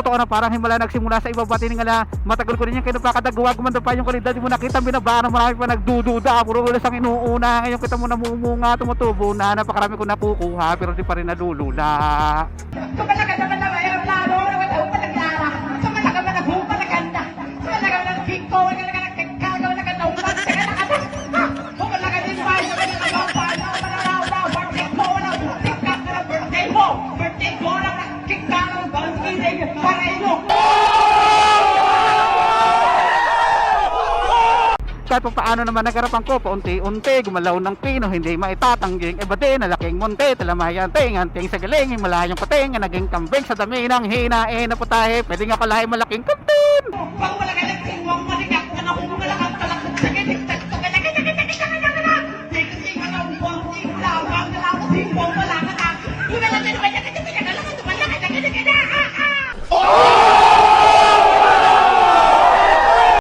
totoo na parang himala nagsimula sa ibaba tining nga matagal ko rin yung kinapakadagawa gumanda pa yung kalidad mo nakita binabaan marami pa nagdududa puro ulas ang inuuna ngayon kita mo namumunga tumutubo na napakarami ko nakukuha pero di pa rin nadulula. Tumalaga naman na naririnig para ino. Kahit pa paano naman nagarapan ko, paunti-unti, gumalaw ng pino, hindi maitatangging ebate na laking monte, talamayan ting, anting sa galing, himalayang pating, naging kambing sa dami ng hinain na putahe, pwede nga pala malaking kantin. Pag malaki ng tingwang manigat, na kung malakang talakot sa ginig, Hindi na uwang, hindi wala, wala, wala, wala, wala, wala, wala, wala, wala, wala, wala, wala, wala, wala, wala, wala, wala, wala,